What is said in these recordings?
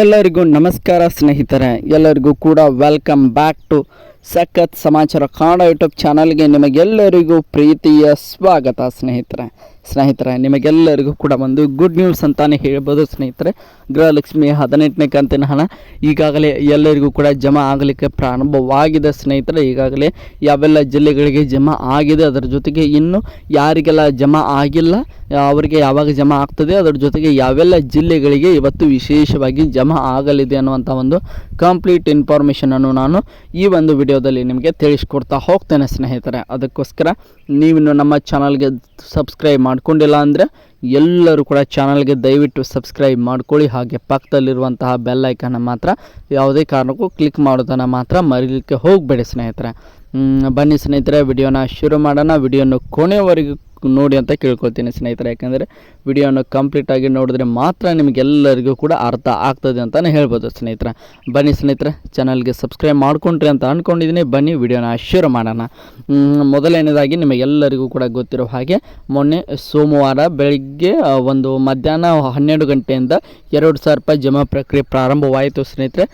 ಎಲ್ಲರಿಗೂ ನಮಸ್ಕಾರ ಸ್ನೇಹಿತರೆ ಎಲ್ಲರಿಗೂ ಕೂಡ ವೆಲ್ಕಮ್ ಬ್ಯಾಕ್ ಟು ಸಖತ್ ಸಮಾಚಾರ ಕನ್ನಡ ಯೂಟ್ಯೂಬ್ ಚಾನಲ್ಗೆ ನಿಮಗೆಲ್ಲರಿಗೂ ಪ್ರೀತಿಯ ಸ್ವಾಗತ, ಸ್ನೇಹಿತರೆ. ಸ್ನೇಹಿತರೆ, ನಿಮಗೆಲ್ಲರಿಗೂ ಕೂಡ ಒಂದು ಗುಡ್ ನ್ಯೂಸ್ ಅಂತಾನೆ ಹೇಳ್ಬೋದು ಸ್ನೇಹಿತರೆ. ಗೃಹಲಕ್ಷ್ಮಿ ಹದಿನೆಂಟನೇ ಕಂತಿನ ಹಣ ಈಗಾಗಲೇ ಎಲ್ಲರಿಗೂ ಕೂಡ ಜಮಾ ಆಗಲಿಕ್ಕೆ ಪ್ರಾರಂಭವಾಗಿದೆ ಸ್ನೇಹಿತರೆ. ಈಗಾಗಲೇ ಯಾವೆಲ್ಲ ಜಿಲ್ಲೆಗಳಿಗೆ ಜಮಾ ಆಗಿದೆ, ಅದರ ಜೊತೆಗೆ ಇನ್ನು ಯಾರಿಗೆಲ್ಲ ಜಮಾ ಆಗಿಲ್ಲ, ಅವರಿಗೆ ಯಾವಾಗ ಜಮಾ ಆಗ್ತದೆ, ಅದರ ಜೊತೆಗೆ ಯಾವೆಲ್ಲ ಜಿಲ್ಲೆಗಳಿಗೆ ಇವತ್ತು ವಿಶೇಷವಾಗಿ ಜಮಾ ಆಗಲಿದೆ ಅನ್ನುವಂಥ ಒಂದು ಕಂಪ್ಲೀಟ್ ಇನ್ಫಾರ್ಮೇಷನನ್ನು ನಾನು ಈ ಒಂದು ವಿಡಿಯೋದಲ್ಲಿ ನಿಮಗೆ ತಿಳಿಸ್ಕೊಡ್ತಾ ಹೋಗ್ತೇನೆ ಸ್ನೇಹಿತರೆ. ಅದಕ್ಕೋಸ್ಕರ ನೀವಿನ್ನು ನಮ್ಮ ಚಾನಲ್ಗೆ ಸಬ್ಸ್ಕ್ರೈಬ್ ಮಾಡ್ಕೊಂಡಿಲ್ಲ ಅಂದರೆ ಎಲ್ಲರೂ ಕೂಡ ಚಾನಲ್ಗೆ ದಯವಿಟ್ಟು ಸಬ್ಸ್ಕ್ರೈಬ್ ಮಾಡ್ಕೊಳ್ಳಿ. ಹಾಗೆ ಪಕ್ಕದಲ್ಲಿರುವಂತಹ ಬೆಲ್ ಐಕನ್ನ ಮಾತ್ರ ಯಾವುದೇ ಕಾರಣಕ್ಕೂ ಕ್ಲಿಕ್ ಮಾಡೋದನ್ನು ಮಾತ್ರ ಮರೀಲಿಕ್ಕೆ ಹೋಗಬೇಡಿ ಸ್ನೇಹಿತರೆ. ಬನ್ನಿ ಸ್ನೇಹಿತರೆ, ವಿಡಿಯೋನ ಶುರು ಮಾಡೋಣ. ವಿಡಿಯೋನ ಕೊನೆಯವರೆಗೂ ನೋಡಿ ಅಂತ ಕೇಳ್ಕೊಳ್ತೀನಿ ಸ್ನೇಹಿತರೆ. ಯಾಕಂದರೆ ವಿಡಿಯೋನ ಕಂಪ್ಲೀಟಾಗಿ ನೋಡಿದ್ರೆ ಮಾತ್ರ ನಿಮಗೆಲ್ಲರಿಗೂ ಕೂಡ ಅರ್ಥ ಆಗ್ತದೆ ಅಂತಲೇ ಹೇಳ್ಬೋದು ಸ್ನೇಹಿತರೆ. ಬನ್ನಿ ಸ್ನೇಹಿತರೆ ಚಾನಲ್ಗೆ ಸಬ್ಸ್ಕ್ರೈಬ್ ಮಾಡ್ಕೊಂಡ್ರಿ ಅಂತ ಅಂದ್ಕೊಂಡಿದ್ದೀನಿ ಬನ್ನಿ ವಿಡಿಯೋನ ಶುರು ಮಾಡೋಣ. ಮೊದಲನೇದಾಗಿ ನಿಮಗೆಲ್ಲರಿಗೂ ಕೂಡ ಗೊತ್ತಿರೋ ಹಾಗೆ ಮೊನ್ನೆ ಸೋಮವಾರ ಬೆಳಗ್ಗೆ ಒಂದು ಮಧ್ಯಾಹ್ನ ಹನ್ನೆರಡು ಗಂಟೆಯಿಂದ ಎರಡು ಸಾವಿರ ರೂಪಾಯಿ ಜಮಾ ಪ್ರಕ್ರಿಯೆ ಪ್ರಾರಂಭವಾಯಿತು ಸ್ನೇಹಿತರೆ.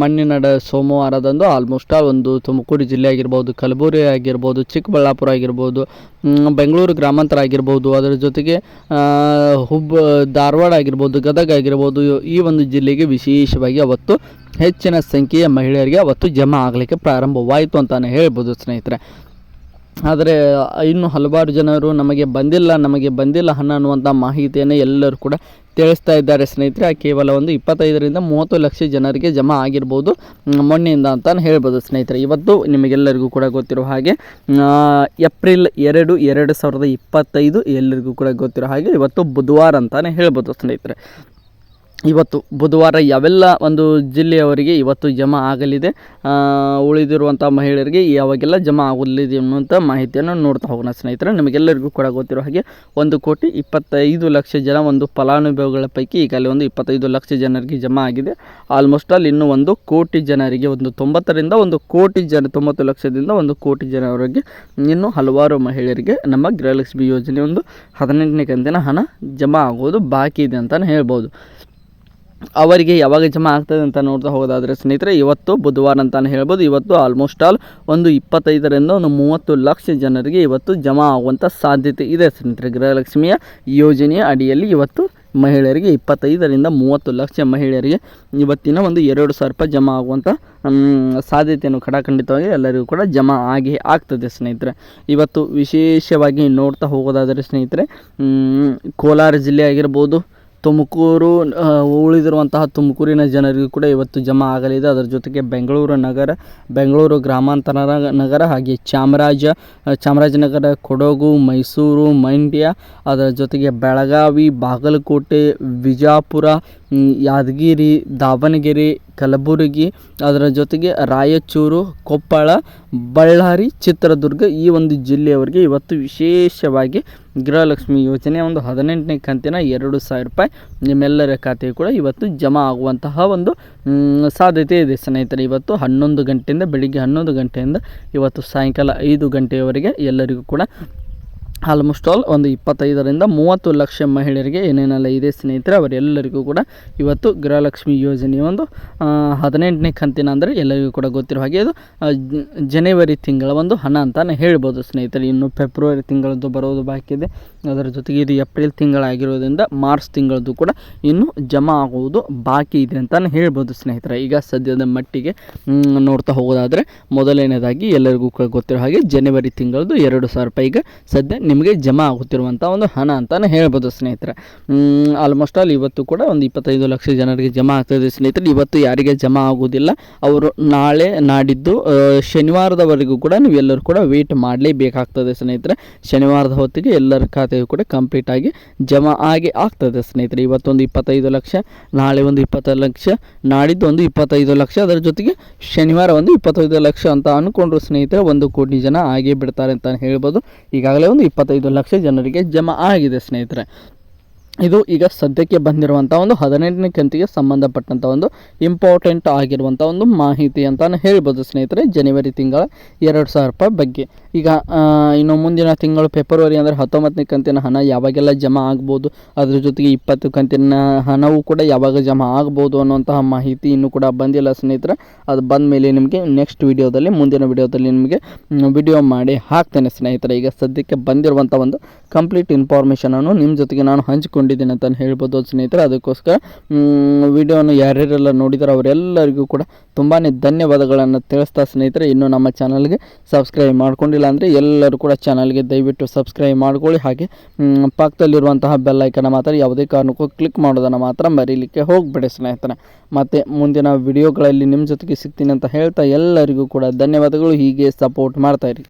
ಮಣ್ಣಿನಡ ಸೋಮವಾರದಂದು ಆಲ್ಮೋಸ್ಟ್ ಆಲ್ ಒಂದು ತುಮಕೂರು ಜಿಲ್ಲೆ ಆಗಿರ್ಬೋದು, ಕಲಬುರಗಿ ಆಗಿರ್ಬೋದು, ಚಿಕ್ಕಬಳ್ಳಾಪುರ ಆಗಿರ್ಬೋದು ಬೆಂಗಳೂರು ಗ್ರಾಮಾಂತರ ಆಗಿರ್ಬೋದು, ಅದರ ಜೊತೆಗೆ ಹುಬ್ಬ, ಧಾರವಾಡ ಆಗಿರ್ಬೋದು, ಗದಗ ಆಗಿರ್ಬೋದು, ಈ ಒಂದು ಜಿಲ್ಲೆಗೆ ವಿಶೇಷವಾಗಿ ಅವತ್ತು ಹೆಚ್ಚಿನ ಸಂಖ್ಯೆಯ ಮಹಿಳೆಯರಿಗೆ ಅವತ್ತು ಜಮಾ ಆಗಲಿಕ್ಕೆ ಪ್ರಾರಂಭವಾಯಿತು ಅಂತಲೇ ಹೇಳ್ಬೋದು ಸ್ನೇಹಿತರೆ. ಆದರೆ, ಇನ್ನು ಹಲವಾರು ಜನರು ನಮಗೆ ಬಂದಿಲ್ಲ ನಮಗೆ ಬಂದಿಲ್ಲ ಹಣ ಅನ್ನುವಂಥ ಮಾಹಿತಿಯನ್ನು ಎಲ್ಲರೂ ಕೂಡ ತಿಳಿಸ್ತಾ ಇದ್ದಾರೆ ಸ್ನೇಹಿತರೆ. ಕೇವಲ ಒಂದು ಇಪ್ಪತ್ತೈದರಿಂದ ಮೂವತ್ತು ಲಕ್ಷ ಜನರಿಗೆ ಜಮಾ ಆಗಿರ್ಬೋದು. ಮೊನ್ನೆಯಿಂದ ಅಂತಲೇ ಹೇಳ್ಬೋದು ಸ್ನೇಹಿತರೆ. ಇವತ್ತು ನಿಮಗೆಲ್ಲರಿಗೂ ಕೂಡ ಗೊತ್ತಿರೋ ಹಾಗೆ ಏಪ್ರಿಲ್ ಎರಡು ಎರಡು ಸಾವಿರದ ಇಪ್ಪತ್ತೈದು ಎಲ್ಲರಿಗೂ ಕೂಡ ಗೊತ್ತಿರೋ ಹಾಗೆ ಇವತ್ತು ಬುಧವಾರ ಅಂತಲೇ ಹೇಳ್ಬೋದು ಸ್ನೇಹಿತರೆ. ಇವತ್ತು ಬುಧವಾರ ಯಾವೆಲ್ಲ ಒಂದು ಜಿಲ್ಲೆಯವರಿಗೆ ಇವತ್ತು ಜಮಾ ಆಗಲಿದೆ ಉಳಿದಿರುವಂಥ ಮಹಿಳೆಯರಿಗೆ ಯಾವಾಗೆಲ್ಲ ಜಮಾ ಆಗಲಿದೆ ಅನ್ನುವಂಥ ಮಾಹಿತಿಯನ್ನು ನೋಡ್ತಾ ಹೋಗೋಣ ಸ್ನೇಹಿತರೆ. ನಿಮಗೆಲ್ಲರಿಗೂ ಕೂಡ ಗೊತ್ತಿರೋ ಹಾಗೆ ಒಂದು ಕೋಟಿ ಇಪ್ಪತ್ತೈದು ಲಕ್ಷ ಜನ ಒಂದು ಫಲಾನುಭವಿಗಳ ಪೈಕಿ ಈಗಲೇ ಒಂದು ಇಪ್ಪತ್ತೈದು ಲಕ್ಷ ಜನರಿಗೆ ಜಮಾ ಆಗಿದೆ. ಆಲ್ಮೋಸ್ಟ್ ಅಲ್ಲಿ ಇನ್ನೂ ಒಂದು ಕೋಟಿ ಜನರಿಗೆ, ಒಂದು ತೊಂಬತ್ತರಿಂದ ಒಂದು ಕೋಟಿ ಜನ, ತೊಂಬತ್ತು ಲಕ್ಷದಿಂದ ಒಂದು ಕೋಟಿ ಜನವರೆಗೆ ಇನ್ನೂ ಹಲವಾರು ಮಹಿಳೆಯರಿಗೆ ನಮ್ಮ ಗೃಹಲಕ್ಷ್ಮಿ ಯೋಜನೆ ಒಂದು ಹದಿನೆಂಟನೇ ಕಂತಿನ ಹಣ ಜಮಾ ಆಗೋದು ಬಾಕಿ ಇದೆ ಅಂತಲೇ ಹೇಳ್ಬೋದು. ಅವರಿಗೆ ಯಾವಾಗ ಜಮಾ ಆಗ್ತದೆ ಅಂತ ನೋಡ್ತಾ ಹೋಗೋದಾದರೆ ಸ್ನೇಹಿತರೆ, ಇವತ್ತು ಬುಧವಾರ ಅಂತಲೇ ಹೇಳ್ಬೋದು. ಇವತ್ತು ಆಲ್ಮೋಸ್ಟ್ ಆಲ್ ಒಂದು ಇಪ್ಪತ್ತೈದರಿಂದ ಒಂದು ಮೂವತ್ತು ಲಕ್ಷ ಜನರಿಗೆ ಇವತ್ತು ಜಮಾ ಆಗುವಂಥ ಸಾಧ್ಯತೆ ಇದೆ ಸ್ನೇಹಿತರೆ. ಗೃಹಲಕ್ಷ್ಮಿಯ ಯೋಜನೆಯ ಅಡಿಯಲ್ಲಿ ಇವತ್ತು ಮಹಿಳೆಯರಿಗೆ ಇಪ್ಪತ್ತೈದರಿಂದ ಮೂವತ್ತು ಲಕ್ಷ ಮಹಿಳೆಯರಿಗೆ ಇವತ್ತಿನ ಒಂದು ಎರಡು ಸಾವಿರ ರೂಪಾಯಿ ಜಮಾ ಆಗುವಂಥ ಸಾಧ್ಯತೆಯನ್ನು ಖಡಾಖಂಡಿತವಾಗಿ ಎಲ್ಲರಿಗೂ ಕೂಡ ಜಮಾ ಆಗಿ ಆಗ್ತದೆ ಸ್ನೇಹಿತರೆ. ಇವತ್ತು ವಿಶೇಷವಾಗಿ ನೋಡ್ತಾ ಹೋಗೋದಾದರೆ ಸ್ನೇಹಿತರೆ ಕೋಲಾರ ಜಿಲ್ಲೆ ಆಗಿರ್ಬೋದು ತುಮಕೂರು ಉಳಿದಿರುವಂತಹ ತುಮಕೂರಿನ ಜನರಿಗೂ ಕೂಡ ಇವತ್ತು ಜಮಾ ಆಗಲಿದೆ. ಅದರ ಜೊತೆಗೆ ಬೆಂಗಳೂರು ನಗರ, ಬೆಂಗಳೂರು ಗ್ರಾಮಾಂತರ ನಗರ ಹಾಗೆ ಚಾಮರಾಜ ಚಾಮರಾಜನಗರ, ಕೊಡಗು, ಮೈಸೂರು, ಮಂಡ್ಯ, ಅದರ ಜೊತೆಗೆ ಬೆಳಗಾವಿ, ಬಾಗಲಕೋಟೆ, ವಿಜಾಪುರ ಯಾದಗಿರಿ, ದಾವಣಗೆರೆ, ಕಲಬುರಗಿ, ಅದರ ಜೊತೆಗೆ ರಾಯಚೂರು, ಕೊಪ್ಪಳ, ಬಳ್ಳಾರಿ, ಚಿತ್ರದುರ್ಗ ಈ ಒಂದು ಜಿಲ್ಲೆಯವರಿಗೆ ಇವತ್ತು ವಿಶೇಷವಾಗಿ ಗೃಹಲಕ್ಷ್ಮಿ ಯೋಜನೆ ಒಂದು ಹದಿನೆಂಟನೇ ಕಂತಿನ ಎರಡು ಸಾವಿರ ರೂಪಾಯಿ ನಿಮ್ಮೆಲ್ಲರ ಖಾತೆಗೆ ಕೂಡ ಇವತ್ತು ಜಮಾ ಆಗುವಂತಹ ಒಂದು ಸಾಧ್ಯತೆ ಇದೆ. ಸ್ನೇಹಿತರೆ, ಇವತ್ತು ಹನ್ನೊಂದು ಗಂಟೆಯಿಂದ, ಬೆಳಿಗ್ಗೆ ಹನ್ನೊಂದು ಗಂಟೆಯಿಂದ ಇವತ್ತು ಸಾಯಂಕಾಲ ಐದು ಗಂಟೆಯವರೆಗೆ ಎಲ್ಲರಿಗೂ ಕೂಡ ಆಲ್ಮೋಸ್ಟ್ ಆಲ್ ಒಂದು ಇಪ್ಪತ್ತೈದರಿಂದ ಮೂವತ್ತು ಲಕ್ಷ ಮಹಿಳೆಯರಿಗೆ ಏನೇನೆಲ್ಲ ಇದೆ ಸ್ನೇಹಿತರೆ, ಅವರೆಲ್ಲರಿಗೂ ಕೂಡ ಇವತ್ತು ಗೃಹಲಕ್ಷ್ಮಿ ಯೋಜನೆಯ ಒಂದು ಹದಿನೆಂಟನೇ ಕಂತಿನ ಅಂದರೆ ಎಲ್ಲರಿಗೂ ಕೂಡ ಗೊತ್ತಿರೋ ಹಾಗೆ ಅದು ಜನವರಿ ತಿಂಗಳ ಒಂದು ಹಣ ಅಂತಲೇ ಹೇಳ್ಬೋದು ಸ್ನೇಹಿತರೆ. ಇನ್ನು ಫೆಬ್ರವರಿ ತಿಂಗಳದ್ದು ಬರೋದು ಬಾಕಿ ಇದೆ. ಅದರ ಜೊತೆಗೆ ಇದು ಏಪ್ರಿಲ್ ತಿಂಗಳಾಗಿರೋದ್ರಿಂದ ಮಾರ್ಚ್ ತಿಂಗಳದ್ದು ಕೂಡ ಇನ್ನೂ ಜಮಾ ಆಗುವುದು ಬಾಕಿ ಇದೆ ಅಂತಲೇ ಹೇಳ್ಬೋದು ಸ್ನೇಹಿತರೆ. ಈಗ ಸದ್ಯದ ಮಟ್ಟಿಗೆ ನೋಡ್ತಾ ಹೋಗೋದಾದರೆ ಮೊದಲನೇದಾಗಿ ಎಲ್ಲರಿಗೂ ಕೂಡ ಗೊತ್ತಿರೋ ಹಾಗೆ ಜನವರಿ ತಿಂಗಳದ್ದು ಎರಡು ಸಾವಿರ ರೂಪಾಯಿ. ಈಗ ಸದ್ಯ ನಿಮಗೆ ಜಮಾ ಆಗುತ್ತಿರುವಂಥ ಒಂದು ಹಣ ಅಂತಲೇ ಹೇಳ್ಬೋದು ಸ್ನೇಹಿತರೆ. ಆಲ್ಮೋಸ್ಟ್ ಆಲ್ ಇವತ್ತು ಕೂಡ ಒಂದು ಇಪ್ಪತ್ತೈದು ಲಕ್ಷ ಜನರಿಗೆ ಜಮಾ ಆಗ್ತದೆ ಸ್ನೇಹಿತರೆ. ಇವತ್ತು ಯಾರಿಗೆ ಜಮಾ ಆಗೋದಿಲ್ಲ ಅವರು ನಾಳೆ ನಾಡಿದ್ದು ಶನಿವಾರದವರೆಗೂ ಕೂಡ ನೀವು ಎಲ್ಲರೂ ಕೂಡ ವೇಟ್ ಮಾಡಲೇಬೇಕಾಗ್ತದೆ ಸ್ನೇಹಿತರೆ. ಶನಿವಾರದ ಹೊತ್ತಿಗೆ ಎಲ್ಲರ ಖಾತೆಯು ಕೂಡ ಕಂಪ್ಲೀಟ್ ಆಗಿ ಜಮಾ ಆಗಿ ಆಗ್ತದೆ ಸ್ನೇಹಿತರೆ. ಇವತ್ತೊಂದು ಇಪ್ಪತ್ತೈದು ಲಕ್ಷ, ನಾಳೆ ಒಂದು ಇಪ್ಪತ್ತೈದು ಲಕ್ಷ, ನಾಡಿದ್ದು ಒಂದು ಇಪ್ಪತ್ತೈದು ಲಕ್ಷ. ಅದರ ಜೊತೆಗೆ ಶನಿವಾರ ಒಂದು ಇಪ್ಪತ್ತೈದು ಲಕ್ಷ ಅಂತ ಅಂದ್ಕೊಂಡ್ರು ಸ್ನೇಹಿತರೆ. ಒಂದು ಕೋಟಿ ಜನ ಆಗೇ ಬಿಡ್ತಾರೆ ಅಂತ ಹೇಳ್ಬೋದು. ಈಗಾಗಲೇ ಒಂದು ಇಪ್ಪತ್ತೈದು ಲಕ್ಷ ಜನರಿಗೆ ಜಮಾ ಆಗಿದೆ ಸ್ನೇಹಿತರೆ. ಇದು ಈಗ ಸದ್ಯಕ್ಕೆ ಬಂದಿರುವಂಥ ಒಂದು ಹದಿನೆಂಟನೇ ಕಂತಿಗೆ ಸಂಬಂಧಪಟ್ಟಂಥ ಒಂದು ಇಂಪಾರ್ಟೆಂಟ್ ಆಗಿರುವಂಥ ಒಂದು ಮಾಹಿತಿ ಅಂತ ಹೇಳ್ಬೋದು ಸ್ನೇಹಿತರೆ ಜನವರಿ ತಿಂಗಳ ಎರಡು ಸಾವಿರ ರೂಪಾಯಿ ಬಗ್ಗೆ. ಈಗ ಇನ್ನು ಮುಂದಿನ ತಿಂಗಳು ಫೆಬ್ರವರಿ ಅಂದರೆ ಹತ್ತೊಂಬತ್ತನೇ ಕಂತಿನ ಹಣ ಯಾವಾಗೆಲ್ಲ ಜಮಾ ಆಗ್ಬೋದು, ಅದ್ರ ಜೊತೆಗೆ ಇಪ್ಪತ್ತು ಕಂತಿನ ಹಣವೂ ಕೂಡ ಯಾವಾಗ ಜಮಾ ಆಗ್ಬೋದು ಅನ್ನುವಂತಹ ಮಾಹಿತಿ ಇನ್ನೂ ಕೂಡ ಬಂದಿಲ್ಲ ಸ್ನೇಹಿತರೆ. ಅದು ಬಂದ ಮೇಲೆ ನಿಮಗೆ ನೆಕ್ಸ್ಟ್ ವಿಡಿಯೋದಲ್ಲಿ, ಮುಂದಿನ ವಿಡಿಯೋದಲ್ಲಿ ನಿಮಗೆ ವಿಡಿಯೋ ಮಾಡಿ ಹಾಕ್ತೇನೆ ಸ್ನೇಹಿತರೆ. ಈಗ ಸದ್ಯಕ್ಕೆ ಬಂದಿರುವಂಥ ಒಂದು ಕಂಪ್ಲೀಟ್ ಇನ್ಫಾರ್ಮೇಷನನ್ನು ನಿಮ್ಮ ಜೊತೆಗೆ ನಾನು ಹಂಚಿಕೊಂಡಿದ್ದೀನಿ ಅಂತ ಹೇಳ್ಬೋದು ಸ್ನೇಹಿತರೆ. ಅದಕ್ಕೋಸ್ಕರ ವಿಡಿಯೋನ ಯಾರ್ಯಾರೆಲ್ಲ ನೋಡಿದಾರೋ ಅವರೆಲ್ಲರಿಗೂ ಕೂಡ ತುಂಬಾ ಧನ್ಯವಾದಗಳನ್ನು ತಿಳಿಸ್ತಾ ಸ್ನೇಹಿತರೆ. ಇನ್ನು ನಮ್ಮ ಚಾನಲ್ಗೆ ಸಬ್ಸ್ಕ್ರೈಬ್ ಮಾಡ್ಕೊಂಡಿಲ್ಲ ಅಂದರೆ ಎಲ್ಲರೂ ಕೂಡ ಚಾನಲ್ಗೆ ದಯವಿಟ್ಟು ಸಬ್ಸ್ಕ್ರೈಬ್ ಮಾಡ್ಕೊಳ್ಳಿ. ಹಾಗೆ ಪಕ್ಕದಲ್ಲಿರುವಂತಹ ಬೆಲ್ ಐಕನ್ನ ಮಾತ್ರ ಯಾವುದೇ ಕಾರಣಕ್ಕೂ ಕ್ಲಿಕ್ ಮಾಡೋದನ್ನು ಮಾತ್ರ ಮರೀಲಿಕ್ಕೆ ಹೋಗಬೇಡಿ ಸ್ನೇಹಿತರೆ. ಮತ್ತು ಮುಂದಿನ ವಿಡಿಯೋಗಳಲ್ಲಿ ನಿಮ್ಮ ಜೊತೆಗೆ ಸಿಗ್ತೀನಿ ಅಂತ ಹೇಳ್ತಾ ಎಲ್ಲರಿಗೂ ಕೂಡ ಧನ್ಯವಾದಗಳು. ಹೀಗೆ ಸಪೋರ್ಟ್ ಮಾಡ್ತಾಯಿರಿ